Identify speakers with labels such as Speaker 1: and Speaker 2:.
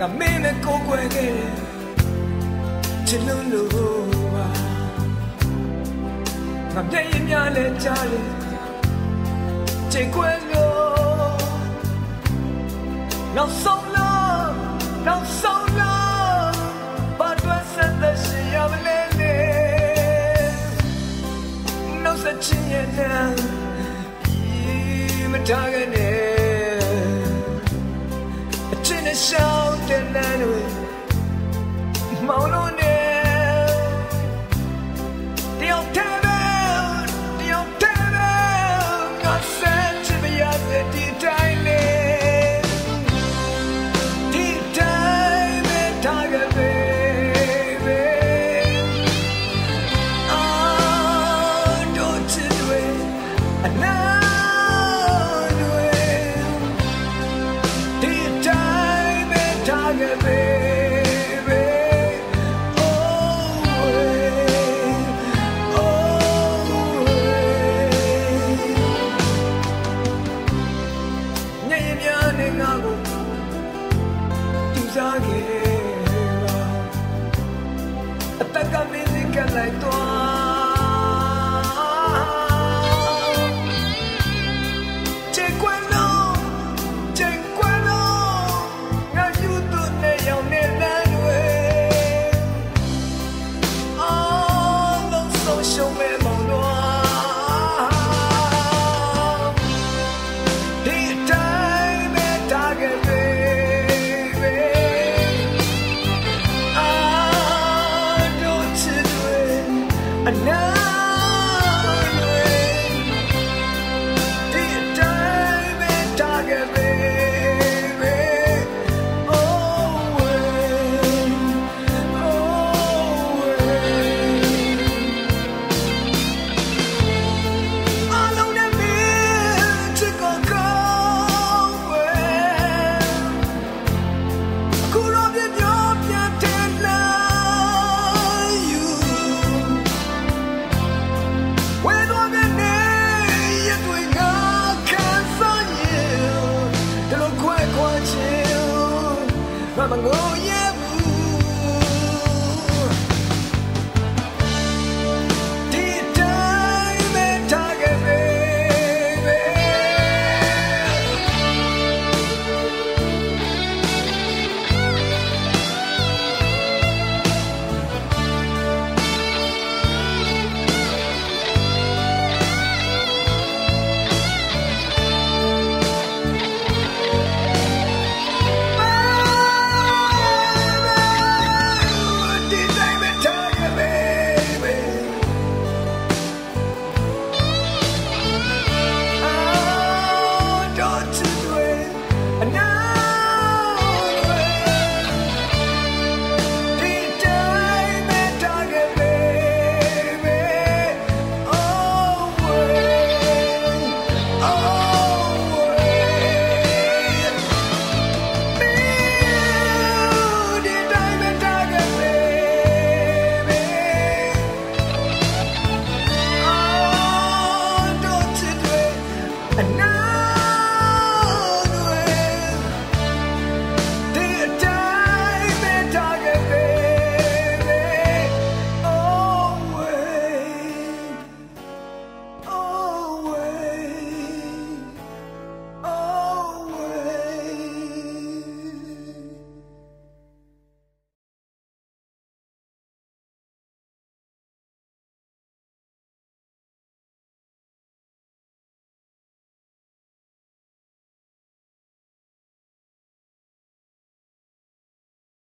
Speaker 1: ငါမင်းနဲ့ကိုကိုွယ်ခဲ့တယ်ချစ်လို့လို့ပါငါပြည့်ရင်များလဲကြားတယ်ချစ်ခွဲလို့နောက်ဆုံးလို့နောက်ဆုံးလို့ဘာတွေဆက်သက်ရှိရမလဲနေနောက်ဆက်ချင်ရတဲ့ဒီမထားခဲ့နဲ့ show Mauro ne Olha. love. Mamanguyang